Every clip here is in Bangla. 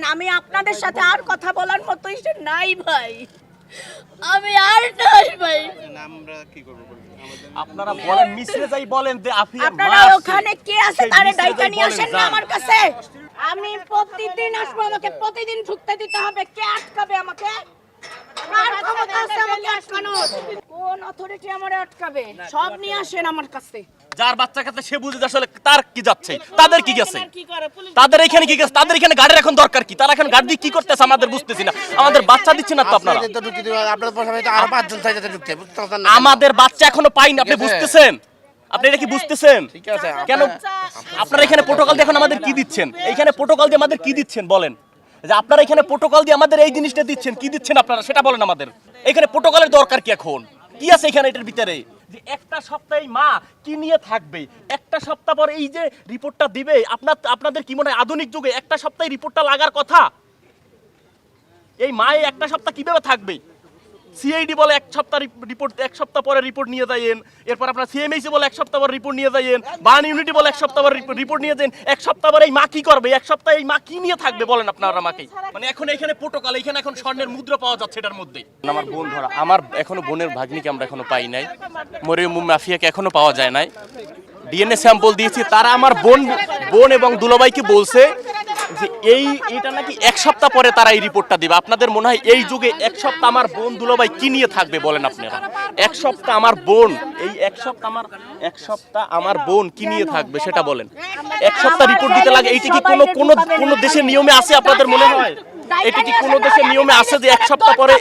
আমি আপনাদের সাথে আর কথা বলার মতো নাই ভাই। আমি আর নাই ভাই। আমরা কি করব আপনারা বলেন মিশ্রে যাই বলেন যে আফিয়া আপনারা ওখানে কে আছে তারে ডাইকা নিয়ে আসেন না আমার কাছে। আমি প্রতিদিন আসব আমাকে প্রতিদিন ঢুকতে দিতে হবে। কে আটকাবে আমাকে? কার ক্ষমতা আছে আমাকে আটকানোর? কোন অথরিটি আমারে আটকাবে? সব নিয়ে আসেন আমার কাছে। যার বাচ্চা কাছে সে বুঝে আসলে তার কি যাচ্ছে তাদের কি গেছে? কি করে? পুলিশ তাদের এখানে কি গেছে? তাদের এখানে গাড়ির এখন দরকার কি? তারা এখন গাড়ি দিয়ে কি করতেছে আমাদের বুঝতেছি না। আমাদের বাচ্চা দিচ্ছে না তো আপনারা? আমাদের বাচ্চা এখনও পাইনি আপনি বুঝতেছেন? আপনি এটা কি বুঝতেছেন? ঠিক আছে কেন আপনারা- আপনারা এখানে প্রোটোকল দিয়ে এখন আমাদের কি দিচ্ছেন? এইখানে প্রোটোকল দিয়ে আমাদের কি দিচ্ছেন বলেন? যে আপনারা এখানে প্রোটোকল দিয়ে আমাদের এই জিনিসটা দিচ্ছেন কি দিচ্ছেন আপনারা? সেটা বলেন আমাদের। এখানে প্রোটোকলের দরকার কি এখন? কি আছে এখানে এটার ভিতরে? যে একটা সপ্তাহে মা কি নিয়ে থাকবে? একটা সপ্তাহ পর এই যে রিপোর্টটা দিবে, আপনার, আপনাদের কি মনে হয় আধুনিক যুগে একটা সপ্তাহে রিপোর্টটা লাগার কথা? এই মা একটা সপ্তাহ কীভাবে থাকবে? সিআইডি বলে এক সপ্তাহ রিপোর্ট এক সপ্তাহ পরে রিপোর্ট নিয়ে যাইয়েন। এরপর আপনার সিএমএইসি বলে এক সপ্তাহ পরে রিপোর্ট নিয়ে যাইয়েন। বান ইউনিটি বলে এক সপ্তাহ পরে রিপোর্ট নিয়ে যান এক সপ্তাহ পরে এই মা কি করবে, এক সপ্তাহে এই মা কি নিয়ে থাকবে বলেন আপনারা মাকে মানে এখন এখানে প্রোটোকল এখানে এখন স্বর্ণের মুদ্রা পাওয়া যাচ্ছে এটার মধ্যে। আমার বোন ধরা, আমার এখনও বোনের ভাগ্নিকে আমরা এখনও পাই নাই। মরিয়ম মাফিয়াকে এখনও পাওয়া যায় নাই। ডিএনএ স্যাম্পল দিয়েছি, তারা আমার বোন বোন এবং দুলাভাইকে বলছে যে এই এটা নাকি এক সপ্তাহ পরে তারা এই রিপোর্টটা দিবে। আপনাদের মনে হয় এই যুগে এক সপ্তাহ আমার বোন দুলাভাই কি নিয়ে থাকবে বলেন আপনারা? এক সপ্তাহ আমার বোন, এই এক সপ্তাহ আমার এক সপ্তাহ আমার বোন কি নিয়ে থাকবে সেটা বলেন। এক সপ্তাহ রিপোর্ট দিতে লাগে এইটা কি কোনো কোনো কোনো দেশের নিয়মে আছে আপনাদের মনে হয়? এটা কি কোনো দেশের নিয়মে আছে যে এক সপ্তাহ পরে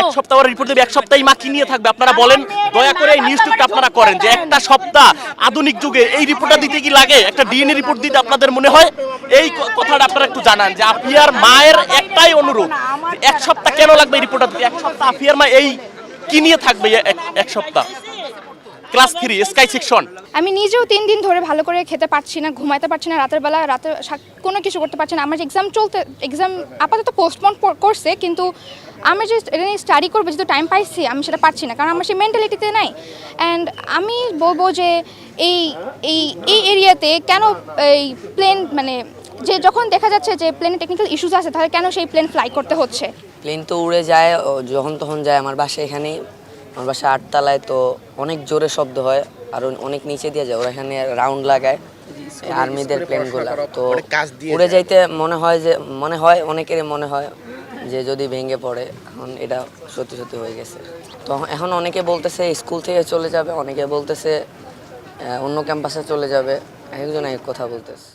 এক সপ্তাহ পরে রিপোর্ট দেবে, এক সপ্তাহে মা কি নিয়ে থাকবে? আপনারা বলেন। দয়া করে এই নিউজটা আপনারা করেন যে একটা সপ্তাহ আধুনিক যুগে এই রিপোর্টটা দিতে কি লাগে? একটা ডিএনএ রিপোর্ট দিতে আপনাদের মনে হয়? এই কথাটা আপনারা একটু জানান যে আফিয়ার মায়ের একটাই অনুরোধ এক সপ্তাহ কেন লাগবে এই রিপোর্টটা দিতে? এক সপ্তাহ আফিয়ার মা এই কি নিয়ে থাকবে এক সপ্তাহ? ক্লাস থ্রি স্কাই সেকশন আমি নিজেও তিন দিন ধরে ভালো করে খেতে পারছি না ঘুমাইতে পারছি না রাতের বেলা রাতে কোনো কিছু করতে পারছি না। আমার এক্সাম চলতে এক্সাম আপাতত পোস্টপোন করছে কিন্তু আমি যে এটা নিয়ে স্টাডি করব যেহেতু টাইম পাইছি আমি সেটা পারছি না কারণ আমার সেই মেন্টালিটিতে নাই। অ্যান্ড আমি বলব যে এই এই এই এরিয়াতে কেন এই প্লেন মানে যে যখন দেখা যাচ্ছে যে প্লেনে টেকনিক্যাল ইস্যুস আছে তাহলে কেন সেই প্লেন ফ্লাই করতে হচ্ছে? প্লেন তো উড়ে যায় ও যখন তখন যায় আমার বাসা এখানেই। আমার বাসা আটতলায় তো অনেক জোরে শব্দ হয় আর অনেক নিচে দিয়ে যায় ওরা এখানে রাউন্ড লাগায় আর্মিদের প্লেনগুলো তো উড়ে যাইতে মনে হয় যে মনে হয় অনেকেরই মনে হয় যে যদি ভেঙে পড়ে এখন এটা সত্যি সত্যি হয়ে গেছে। তো এখন অনেকে বলতেছে স্কুল থেকে চলে যাবে অনেকে বলতেছে অন্য ক্যাম্পাসে চলে যাবে একজন এক কথা বলতেছে।